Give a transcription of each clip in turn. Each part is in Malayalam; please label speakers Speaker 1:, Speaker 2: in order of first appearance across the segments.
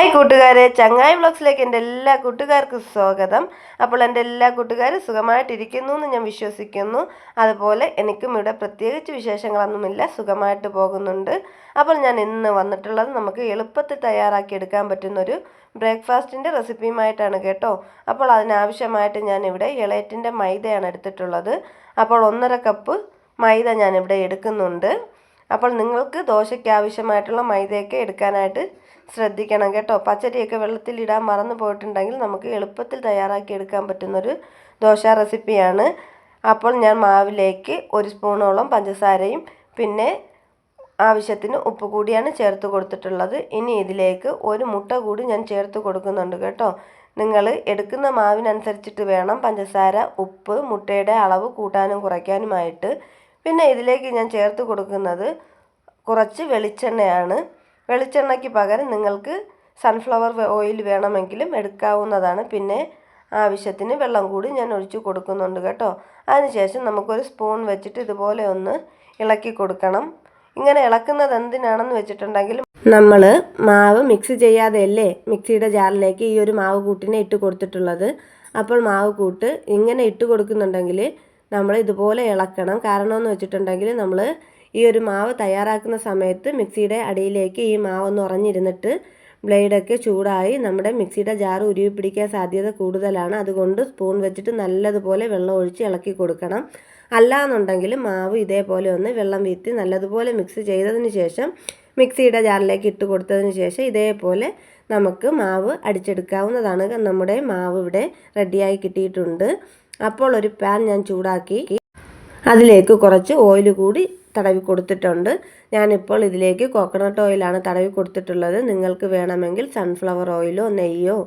Speaker 1: ഹായ് കൂട്ടുകാരെ ചങ്ങായി വ്ളോഗ്സിലേക്ക് എന്റെ എല്ലാ കൂട്ടുകാർക്കും സ്വാഗതം. അപ്പോൾ എന്റെ എല്ലാ കൂട്ടുകാരും സുഖമായിട്ടിരിക്കുന്നു എന്ന് ഞാൻ വിശ്വസിക്കുന്നു. അതുപോലെ എനിക്കും ഇവിടെ പ്രത്യേകിച്ച് വിശേഷങ്ങളൊന്നുമില്ല സുഖമായിട്ട് പോകുന്നുണ്ട്. അപ്പോൾ ഞാൻ ഇന്ന് വന്നിട്ടുള്ളത് നമുക്ക് എളുപ്പത്തിൽ തയ്യാറാക്കി എടുക്കാൻ പറ്റുന്നൊരു ബ്രേക്ക്ഫാസ്റ്റിന്റെ റെസിപ്പിയുമായിട്ടാണ് കേട്ടോ. അപ്പോൾ അതിനാവശ്യമായിട്ട് ഞാൻ ഇവിടെ ഇളയറ്റിന്റെ മൈദയാണ് എടുത്തിട്ടുള്ളത്. അപ്പോൾ ഒന്നര കപ്പ് മൈദ ഞാനിവിടെ എടുക്കുന്നുണ്ട്. അപ്പോൾ നിങ്ങൾക്ക് ദോശയ്ക്ക് ആവശ്യമായിട്ടുള്ള മൈദയൊക്കെ എടുക്കാനായിട്ട് ശ്രദ്ധിക്കണം കേട്ടോ. പച്ചരിയൊക്കെ വെള്ളത്തിലിടാൻ മറന്നു പോയിട്ടുണ്ടെങ്കിൽ നമുക്ക് എളുപ്പത്തിൽ തയ്യാറാക്കി എടുക്കാൻ പറ്റുന്നൊരു ദോശ റെസിപ്പിയാണ്. അപ്പോൾ ഞാൻ മാവിലേക്ക് ഒരു സ്പൂണോളം പഞ്ചസാരയും പിന്നെ ആവശ്യത്തിന് ഉപ്പ് കൂടിയാണ് ചേർത്ത് കൊടുത്തിട്ടുള്ളത്. ഇനി ഇതിലേക്ക് ഒരു മുട്ട കൂടി ഞാൻ ചേർത്ത് കൊടുക്കുന്നുണ്ട് കേട്ടോ. നിങ്ങൾ എടുക്കുന്ന മാവിനനുസരിച്ചിട്ട് വേണം പഞ്ചസാര ഉപ്പ് മുട്ടയുടെ അളവ് കൂട്ടാനും കുറയ്ക്കാനുമായിട്ട്. പിന്നെ ഇതിലേക്ക് ഞാൻ ചേർത്ത് കൊടുക്കുന്നത് കുറച്ച് വെളിച്ചെണ്ണയാണ്. വെളിച്ചെണ്ണയ്ക്ക് പകരം നിങ്ങൾക്ക് സൺഫ്ലവർ ഓയിൽ വേണമെങ്കിലും എടുക്കാവുന്നതാണ്. പിന്നെ ആവശ്യത്തിന് വെള്ളം കൂടി ഞാൻ ഒഴിച്ചു കൊടുക്കുന്നുണ്ട് കേട്ടോ. അതിനുശേഷം നമുക്കൊരു സ്പൂൺ വെച്ചിട്ട് ഇതുപോലെ ഒന്ന് ഇളക്കി കൊടുക്കണം. ഇങ്ങനെ ഇളക്കുന്നത് എന്തിനാണെന്ന് വെച്ചിട്ടുണ്ടെങ്കിൽ നമ്മൾ മാവ് മിക്സ് ചെയ്യാതെയല്ലേ മിക്സിയുടെ ജാറിലേക്ക് ഈ ഒരു മാവ് കൂട്ടിനെ ഇട്ട് കൊടുത്തിട്ടുള്ളത്. അപ്പോൾ മാവ് കൂട്ട് ഇങ്ങനെ ഇട്ട് കൊടുക്കുന്നുണ്ടെങ്കിൽ നമ്മൾ ഇതുപോലെ ഇളക്കണം. കാരണം എന്ന് വെച്ചിട്ടുണ്ടെങ്കിൽ നമ്മൾ ഈ ഒരു മാവ് തയ്യാറാക്കുന്ന സമയത്ത് മിക്സിയുടെ അടിയിലേക്ക് ഈ മാവ് ഒന്ന് ഉറഞ്ഞിരുന്നിട്ട് ബ്ലേഡൊക്കെ ചൂടായി നമ്മുടെ മിക്സിയുടെ ജാർ ഉരുവി പിടിക്കാൻ സാധ്യത കൂടുതലാണ്. അതുകൊണ്ട് സ്പൂൺ വെച്ചിട്ട് നല്ലതുപോലെ വെള്ളം ഒഴിച്ച് ഇളക്കി കൊടുക്കണം. അല്ലാന്നുണ്ടെങ്കിൽ മാവ് ഇതേപോലെ ഒന്ന് വെള്ളം വീത്തി നല്ലതുപോലെ മിക്സ് ചെയ്തതിന് ശേഷം മിക്സിയുടെ ജാറിലേക്ക് ഇട്ട് കൊടുത്തതിന് ശേഷം ഇതേപോലെ നമുക്ക് മാവ് അടിച്ചെടുക്കാവുന്നതാണ്. നമ്മുടെ മാവ് ഇവിടെ റെഡിയായി കിട്ടിയിട്ടുണ്ട്. അപ്പോൾ ഒരു പാൻ ഞാൻ ചൂടാക്കി അതിലേക്ക് കുറച്ച് ഓയിൽ കൂടി തടവി കൊടുത്തിട്ടുണ്ട്. ഞാനിപ്പോൾ ഇതിലേക്ക് കോക്കനട്ട് ഓയിലാണ് തടവി കൊടുത്തിട്ടുള്ളത്. നിങ്ങൾക്ക് വേണമെങ്കിൽ സൺഫ്ലവർ ഓയിലോ നെയ്യോ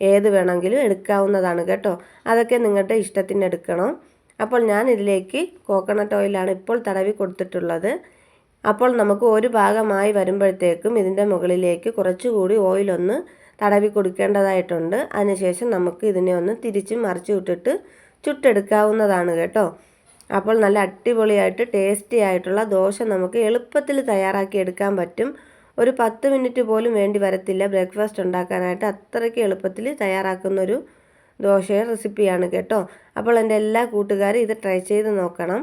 Speaker 1: ഏത് വേണമെങ്കിലും എടുക്കാവുന്നതാണ് കേട്ടോ. അതൊക്കെ നിങ്ങളുടെ ഇഷ്ടത്തിന് എടുക്കണം. അപ്പോൾ ഞാൻ ഇതിലേക്ക് കോക്കനട്ട് ഓയിലാണ് ഇപ്പോൾ തടവി കൊടുത്തിട്ടുള്ളത്. അപ്പോൾ നമുക്ക് ഒരു ഭാഗമായി വരുമ്പോഴത്തേക്കും ഇതിന്റെ മുകളിലേക്ക് കുറച്ചുകൂടി ഓയിലൊന്ന് തടവി കൊടുക്കേണ്ടതായിട്ടുണ്ട്. അതിനുശേഷം നമുക്ക് ഇതിനെ ഒന്ന് തിരിച്ച് മറിച്ചു വിട്ടിട്ട് ചുട്ടെടുക്കാവുന്നതാണ് കേട്ടോ. അപ്പോൾ നല്ല അടിപൊളിയായിട്ട് ടേസ്റ്റി ആയിട്ടുള്ള ദോശ നമുക്ക് എളുപ്പത്തിൽ തയ്യാറാക്കി എടുക്കാൻ പറ്റും. ഒരു പത്ത് മിനിറ്റ് പോലും വേണ്ടി വരത്തില്ല ബ്രേക്ക്ഫാസ്റ്റ് ഉണ്ടാക്കാനായിട്ട്. അത്രയ്ക്ക് എളുപ്പത്തിൽ തയ്യാറാക്കുന്നൊരു ദോശയുടെ റെസിപ്പിയാണ് കേട്ടോ. അപ്പോൾ എന്റെ എല്ലാ കൂട്ടുകാരും ഇത് ട്രൈ ചെയ്ത് നോക്കണം.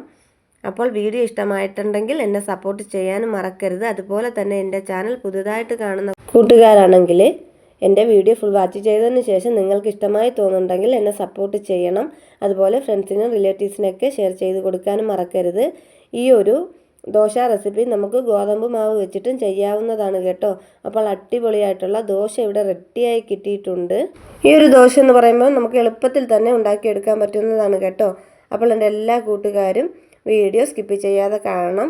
Speaker 1: അപ്പോൾ വീഡിയോ ഇഷ്ടമായിട്ടുണ്ടെങ്കിൽ എന്നെ സപ്പോർട്ട് ചെയ്യാനും മറക്കരുത്. അതുപോലെ തന്നെ എന്റെ ചാനൽ പുതുതായിട്ട് കാണുന്ന കൂട്ടുകാരാണെങ്കിൽ എന്റെ വീഡിയോ ഫുൾ വാച്ച് ചെയ്തതിന് ശേഷം നിങ്ങൾക്ക് ഇഷ്ടമായി തോന്നുന്നുണ്ടെങ്കിൽ എന്നെ സപ്പോർട്ട് ചെയ്യണം. അതുപോലെ ഫ്രണ്ട്സിനും റിലേറ്റീവ്സിനൊക്കെ ഷെയർ ചെയ്ത് കൊടുക്കാനും മറക്കരുത്. ഈ ഒരു ദോശ റെസിപ്പി നമുക്ക് ഗോതമ്പ് മാവ് വെച്ചിട്ടും ചെയ്യാവുന്നതാണ് കേട്ടോ. അപ്പോൾ അടിപൊളിയായിട്ടുള്ള ദോശ ഇവിടെ റെഡിയായി കിട്ടിയിട്ടുണ്ട്. ഈ ഒരു ദോശ എന്ന് പറയുമ്പോൾ നമുക്ക് എളുപ്പത്തിൽ തന്നെ ഉണ്ടാക്കിയെടുക്കാൻ പറ്റുന്നതാണ് കേട്ടോ. അപ്പോൾ എന്റെ എല്ലാ കൂട്ടുകാരും വീഡിയോ സ്കിപ്പ് ചെയ്യാതെ കാണണം.